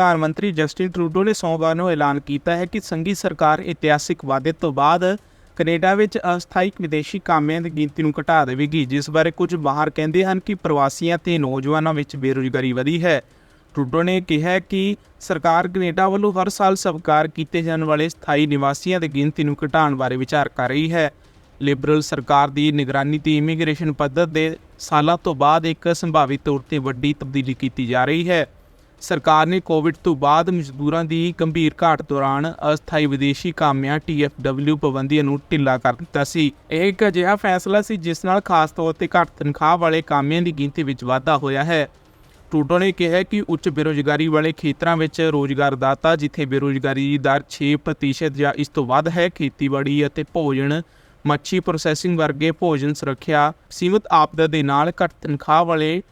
ਪ੍ਰਧਾਨ ਮੰਤਰੀ Justin Trudeau ਨੇ ਸੋਮਵਾਰ ਨੂੰ ਐਲਾਨ ਕੀਤਾ ਹੈ ਕਿ ਸੰਘੀ ਸਰਕਾਰ ਇਤਿਹਾਸਿਕ ਵਾਅਦੇ ਤੋਂ ਬਾਅਦ ਕੈਨੇਡਾ ਵਿੱਚ ਅਸਥਾਈ ਵਿਦੇਸ਼ੀ ਕਾਮਿਆਂ ਦੀ ਗਿਣਤੀ ਨੂੰ ਘਟਾ ਦੇਵੇਗੀ, ਜਿਸ ਬਾਰੇ ਕੁਝ ਬਾਹਰ ਕਹਿੰਦੇ ਹਨ ਕਿ ਪ੍ਰਵਾਸੀਆਂ ਤੇ ਨੌਜਵਾਨਾਂ ਵਿੱਚ ਬੇਰੁਜ਼ਗਾਰੀ ਵਧੀ ਹੈ। ਟਰੂਡੋ ਨੇ ਕਿਹਾ ਕਿ ਸਰਕਾਰ ਕੈਨੇਡਾ ਵੱਲੋਂ ਹਰ ਸਾਲ ਸਵੀਕਾਰ ਕੀਤੇ ਜਾਣ ਵਾਲੇ ਸਥਾਈ ਨਿਵਾਸੀਆਂ ਦੀ ਗਿਣਤੀ ਨੂੰ ਘਟਾਉਣ ਬਾਰੇ ਵਿਚਾਰ ਕਰ ਰਹੀ ਹੈ। ਲਿਬਰਲ ਸਰਕਾਰ ਦੀ ਨਿਗਰਾਨੀ ਤੇ ਇਮੀਗ੍ਰੇਸ਼ਨ ਪੱਧਰ ਦੇ ਸਾਲਾਂ ਤੋਂ ਬਾਅਦ ਇੱਕ ਸੰਭਾਵਿਤ ਤੌਰ ਤੇ ਵੱਡੀ ਤਬਦੀਲੀ ਕੀਤੀ ਜਾ ਰਹੀ ਹੈ। ਸਰਕਾਰ ਨੇ ਕੋਵਿਡ ਤੋਂ ਬਾਅਦ ਮਜ਼ਦੂਰਾਂ ਦੀ ਗੰਭੀਰ ਘਾਟ ਦੌਰਾਨ ਅਸਥਾਈ ਵਿਦੇਸ਼ੀ ਕਾਮਿਆਂ TFW ਪਾਬੰਦੀਆਂ ਨੂੰ ਢਿੱਲਾ ਕਰ ਦਿੱਤਾ ਸੀ। ਇਹ ਇੱਕ ਅਜਿਹਾ ਫੈਸਲਾ ਸੀ ਜਿਸ ਨਾਲ ਖਾਸ ਤੌਰ ਤੇ ਘੱਟ ਤਨਖਾਹ ਵਾਲੇ ਕਾਮਿਆਂ ਦੀ ਗਿਣਤੀ ਵਿੱਚ ਵਾਧਾ ਹੋਇਆ ਹੈ। ਟਰੂਡੋ ਨੇ ਕਿਹਾ ਕਿ ਉੱਚ ਬੇਰੁਜ਼ਗਾਰੀ ਵਾਲੇ ਖੇਤਰਾਂ ਵਿੱਚ ਰੋਜ਼ਗਾਰਦਾਤਾ ਜਿੱਥੇ ਬੇਰੁਜ਼ਗਾਰੀ ਦੀ ਦਰ 6% ਜਾਂ ਇਸ ਤੋਂ ਵੱਧ ਹੈ, ਖੇਤੀਬਾੜੀ ਅਤੇ ਭੋਜਨ, ਮੱਛੀ ਪ੍ਰੋਸੈਸਿੰਗ ਵਰਗੇ ਭੋਜਨ ਸੁਰੱਖਿਆ, ਸੀਮਤ ਆਪਦਾ ਦੇ ਨਾਲ ਘੱਟ ਤਨਖਾਹ ਵਾਲੇ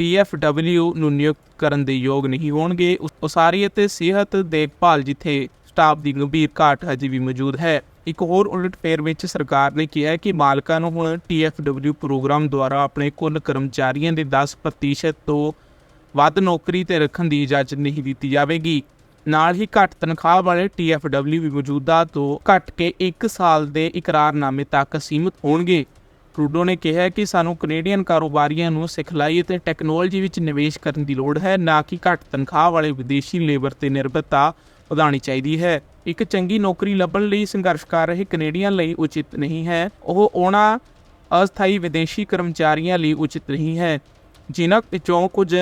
TFW ਨੂੰ ਨਿਯੁਕਤ ਕਰਨ ਦੇ ਯੋਗ ਨਹੀਂ ਹੋਣਗੇ। ਉਸਾਰੀ ਅਤੇ ਸਿਹਤ ਦੇਖਭਾਲ ਜਿੱਥੇ ਸਟਾਫ ਦੀ ਗੰਭੀਰ ਘਾਟ ਹਜੇ ਵੀ ਮੌਜੂਦ ਹੈ। ਇੱਕ ਹੋਰ ਉਲਟਫੇਰ ਵਿੱਚ ਸਰਕਾਰ ਨੇ ਕਿਹਾ ਕਿ ਮਾਲਕਾਂ ਨੂੰ ਹੁਣ TFW ਪ੍ਰੋਗਰਾਮ ਦੁਆਰਾ ਆਪਣੇ ਕੁੱਲ ਕਰਮਚਾਰੀਆਂ ਦੇ 10% ਤੋਂ ਵੱਧ ਨੌਕਰੀ ਤੇ ਰੱਖਣ ਦੀ ਇਜਾਜ਼ਤ ਨਹੀਂ ਦਿੱਤੀ ਜਾਵੇਗੀ। ਨਾਲ ਹੀ ਘੱਟ ਤਨਖਾਹ ਵਾਲੇ TFW ਵੀ ਮੌਜੂਦਾ ਤੋਂ ਘੱਟ ਕੇ 1 ਸਾਲ ਦੇ ਇਕਰਾਰਨਾਮੇ ਤੱਕ ਸੀਮਿਤ ਹੋਣਗੇ। ਟਰੂਡੋ ਨੇ ਕਿਹਾ ਕਿ ਸਾਨੂੰ ਕੈਨੇਡੀਅਨ ਕਾਰੋਬਾਰੀਆਂ ਨੂੰ ਸਿਖਲਾਈ ਅਤੇ ਟੈਕਨੋਲੋਜੀ ਵਿੱਚ ਨਿਵੇਸ਼ ਕਰਨ ਦੀ ਲੋੜ ਹੈ, ਨਾ ਕਿ ਘੱਟ ਤਨਖਾਹ ਵਾਲੇ ਵਿਦੇਸ਼ੀ ਲੇਬਰ ਤੇ ਨਿਰਭਰਤਾ ਵਧਾਉਣੀ ਚਾਹੀਦੀ ਹੈ। ਇੱਕ ਚੰਗੀ ਨੌਕਰੀ ਲੱਭਣ ਲਈ ਸੰਘਰਸ਼ ਕਰ ਰਹੇ ਕੈਨੇਡੀਅਨ ਲਈ ਉਚਿਤ ਨਹੀਂ ਹੈ। ਉਹ ਉਹਨਾਂ ਅਸਥਾਈ ਵਿਦੇਸ਼ੀ ਕਰਮਚਾਰੀਆਂ ਲਈ ਉਚਿਤ ਨਹੀਂ ਹੈ, ਜਿਨ੍ਹਾਂ ਵਿੱਚੋਂ ਕੁਝ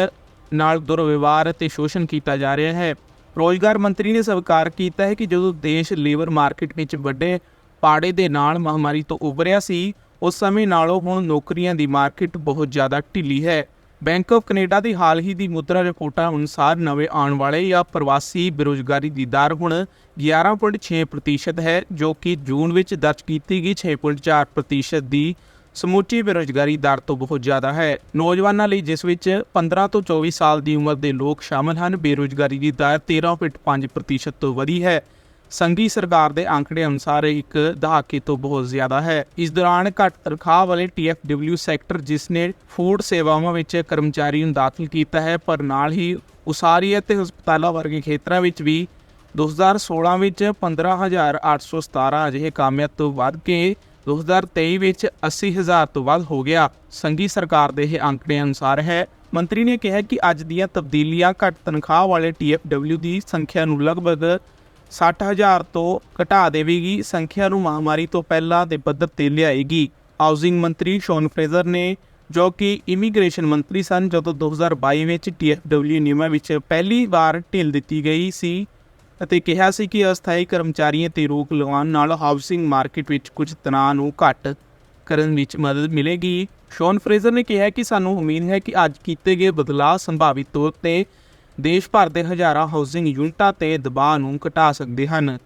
ਨਾਲ ਦੁਰਵਿਵਹਾਰ ਅਤੇ ਸ਼ੋਸ਼ਣ ਕੀਤਾ ਜਾ ਰਿਹਾ ਹੈ। ਰੋਜ਼ਗਾਰ ਮੰਤਰੀ ਨੇ ਸਵੀਕਾਰ ਕੀਤਾ ਹੈ ਕਿ ਜਦੋਂ ਦੇਸ਼ ਲੇਬਰ ਮਾਰਕੀਟ ਵਿੱਚ ਵੱਡੇ ਪਾੜੇ ਦੇ ਨਾਲ ਮਹਾਮਾਰੀ ਤੋਂ ਉਭਰਿਆ ਸੀ ਉਸ ਸਮੇਂ ਨਾਲੋਂ ਹੁਣ ਨੌਕਰੀਆਂ ਦੀ ਮਾਰਕੀਟ ਬਹੁਤ ਜ਼ਿਆਦਾ ਢਿੱਲੀ ਹੈ। ਬੈਂਕ ਆਫ ਕੈਨੇਡਾ ਦੀ ਹਾਲ ਹੀ ਦੀ ਮੁਦਰਾ ਰਿਪੋਰਟਾਂ ਅਨੁਸਾਰ ਨਵੇਂ ਆਉਣ ਵਾਲੇ ਜਾਂ ਪ੍ਰਵਾਸੀ ਬੇਰੁਜ਼ਗਾਰੀ ਦੀ ਦਰ ਹੁਣ 11.6% ਹੈ, ਜੋ ਕਿ ਜੂਨ ਵਿੱਚ ਦਰਜ ਕੀਤੀ ਗਈ 6.4% ਦੀ ਸਮੁੱਚੀ ਬੇਰੁਜ਼ਗਾਰੀ ਦਰ ਤੋਂ ਬਹੁਤ ਜ਼ਿਆਦਾ ਹੈ। ਨੌਜਵਾਨਾਂ ਲਈ ਜਿਸ ਵਿੱਚ 15 ਤੋਂ 24 ਸਾਲ ਦੀ ਉਮਰ ਦੇ ਲੋਕ ਸ਼ਾਮਲ ਹਨ, ਬੇਰੁਜ਼ਗਾਰੀ ਦੀ ਦਰ 13.5% ਤੋਂ ਵਧੀ ਹੈ। ਸੰਘੀ ਸਰਕਾਰ ਦੇ ਅੰਕੜੇ ਅਨੁਸਾਰ ਇੱਕ ਦਹਾਕੇ ਤੋਂ ਬਹੁਤ ਜ਼ਿਆਦਾ ਹੈ। ਇਸ ਦੌਰਾਨ ਘੱਟ ਤਨਖਾਹ ਵਾਲੇ TFW ਸੈਕਟਰ ਜਿਸ ਨੇ ਫੂਡ ਸੇਵਾਵਾਂ ਵਿੱਚ ਕਰਮਚਾਰੀ ਨੂੰ ਦਾਖਲ ਕੀਤਾ ਹੈ, ਪਰ ਨਾਲ ਹੀ ਉਸਾਰੀ ਅਤੇ ਹਸਪਤਾਲਾਂ ਵਰਗੇ ਖੇਤਰਾਂ ਵਿੱਚ ਵੀ 2016 ਵਿੱਚ 15817 ਅਜਿਹੇ ਕਾਮਿਆਂ ਤੋਂ ਵੱਧ ਕੇ 2023 ਵਿੱਚ 80000 ਤੋਂ ਵੱਧ ਹੋ ਗਿਆ। ਸੰਘੀ ਸਰਕਾਰ ਦੇ ਇਹ ਅੰਕੜੇ ਅਨੁਸਾਰ ਹੈ। ਮੰਤਰੀ ਨੇ ਕਿਹਾ ਕਿ ਅੱਜ ਦੀਆਂ ਤਬਦੀਲੀਆਂ ਘੱਟ ਤਨਖਾਹ ਵਾਲੇ TFW ਦੀ ਸੰਖਿਆ ਨੂੰ ਲਗਭਗ 60000 ਤੋਂ ਘਟਾ ਦੇਵੇਗੀ। ਸੰਖਿਆ ਨੂੰ ਮਹਾਮਾਰੀ ਤੋਂ ਪਹਿਲਾਂ ਦੇ ਪੱਧਰ ਤੇ ਲਿਆਏਗੀ। ਹਾਊਸਿੰਗ ਮੰਤਰੀ ਸ਼ੌਨ ਫਰੇਜ਼ਰ ਨੇ, ਜੋ ਕਿ ਇਮੀਗ੍ਰੇਸ਼ਨ ਮੰਤਰੀ ਸਨ, ਜਦੋਂ 2022 ਵਿੱਚ TFW ਨਿਯਮਾਂ ਵਿੱਚ ਪਹਿਲੀ ਵਾਰ ਢਿੱਲ ਦਿੱਤੀ ਗਈ ਸੀ ਅਤੇ ਕਿਹਾ ਸੀ ਕਿ ਅਸਥਾਈ ਕਰਮਚਾਰੀਆਂ ਤੇ ਰੋਕ ਲਗਾਉਣ ਨਾਲ ਹਾਊਸਿੰਗ ਮਾਰਕੀਟ ਵਿੱਚ ਕੁਝ ਤਣਾਅ ਨੂੰ ਘੱਟ ਕਰਨ ਵਿੱਚ ਮਦਦ ਮਿਲੇਗੀ। ਸ਼ੌਨ ਫਰੇਜ਼ਰ ਨੇ ਕਿਹਾ ਕਿ ਸਾਨੂੰ ਉਮੀਦ ਹੈ ਕਿ ਅੱਜ ਕੀਤੇ ਗਏ ਬਦਲਾਅ ਸੰਭਾਵਿਤ ਤੌਰ ਤੇ ਦੇਸ਼ ਭਰ ਦੇ ਹਜ਼ਾਰਾਂ ਹਾਊਸਿੰਗ ਯੂਨਿਟਾਂ ਤੇ ਦਬਾਅ ਨੂੰ ਘਟਾ ਸਕਦੇ ਹਨ।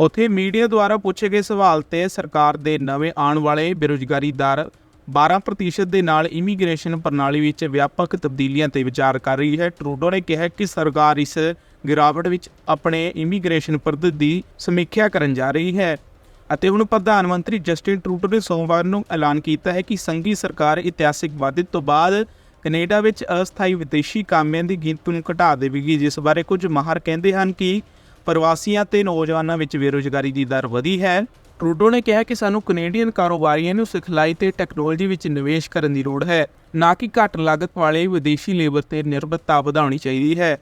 ਉੱਥੇ ਮੀਡੀਆ ਦੁਆਰਾ ਪੁੱਛੇ ਗਏ ਸਵਾਲ ਤੇ ਸਰਕਾਰ ਦੇ ਨਵੇਂ ਆਉਣ ਵਾਲੇ ਬੇਰੁਜ਼ਗਾਰੀ ਦਰ 12% ਦੇ ਨਾਲ ਇਮੀਗ੍ਰੇਸ਼ਨ ਪ੍ਰਣਾਲੀ ਵਿੱਚ ਵਿਆਪਕ ਤਬਦੀਲੀਆਂ ਤੇ ਵਿਚਾਰ ਕਰ ਰਹੀ ਹੈ। ਟਰੂਡੋ ਨੇ ਕਿਹਾ ਕਿ ਸਰਕਾਰ ਇਸ ਗਿਰਾਵਟ ਵਿੱਚ ਆਪਣੇ ਇਮੀਗ੍ਰੇਸ਼ਨ ਪੱਧਰ ਦੀ ਸਮੀਖਿਆ ਕਰਨ ਜਾ ਰਹੀ ਹੈ ਅਤੇ ਹੁਣ ਪ੍ਰਧਾਨ ਮੰਤਰੀ ਜਸਟਿਨ ਟਰੂਡੋ ਨੇ ਸੋਮਵਾਰ ਨੂੰ ਐਲਾਨ ਕੀਤਾ ਹੈ ਕਿ ਸੰਘੀ ਸਰਕਾਰ ਇਤਿਹਾਸਿਕ ਵਾਅਦੇ ਤੋਂ ਬਾਅਦ ਕੈਨੇਡਾ ਵਿੱਚ ਅਸਥਾਈ ਵਿਦੇਸ਼ੀ ਕਾਮਿਆਂ ਦੀ ਗਿਣਤੀ ਨੂੰ ਘਟਾ ਦੇਵੇਗੀ, ਜਿਸ ਬਾਰੇ ਕੁਝ ਮਾਹਰ ਕਹਿੰਦੇ ਹਨ ਕਿ ਪ੍ਰਵਾਸੀਆਂ ਤੇ ਨੌਜਵਾਨਾਂ ਵਿੱਚ ਬੇਰੁਜ਼ਗਾਰੀ ਦੀ ਦਰ ਵਧੀ ਹੈ। ਟਰੂਡੋ ਨੇ ਕਿਹਾ ਕਿ ਸਾਨੂੰ ਕੈਨੇਡੀਅਨ ਕਾਰੋਬਾਰੀਆਂ ਨੂੰ ਸਿਖਲਾਈ ਤੇ ਟੈਕਨੋਲੋਜੀ ਵਿੱਚ ਨਿਵੇਸ਼ ਕਰਨ ਦੀ ਲੋੜ ਹੈ, ਨਾ ਕਿ ਘੱਟ ਲਾਗਤ ਵਾਲੇ ਵਿਦੇਸ਼ੀ ਲੇਬਰ ਤੇ ਨਿਰਭਰਤਾ ਵਧਾਉਣੀ ਚਾਹੀਦੀ ਹੈ।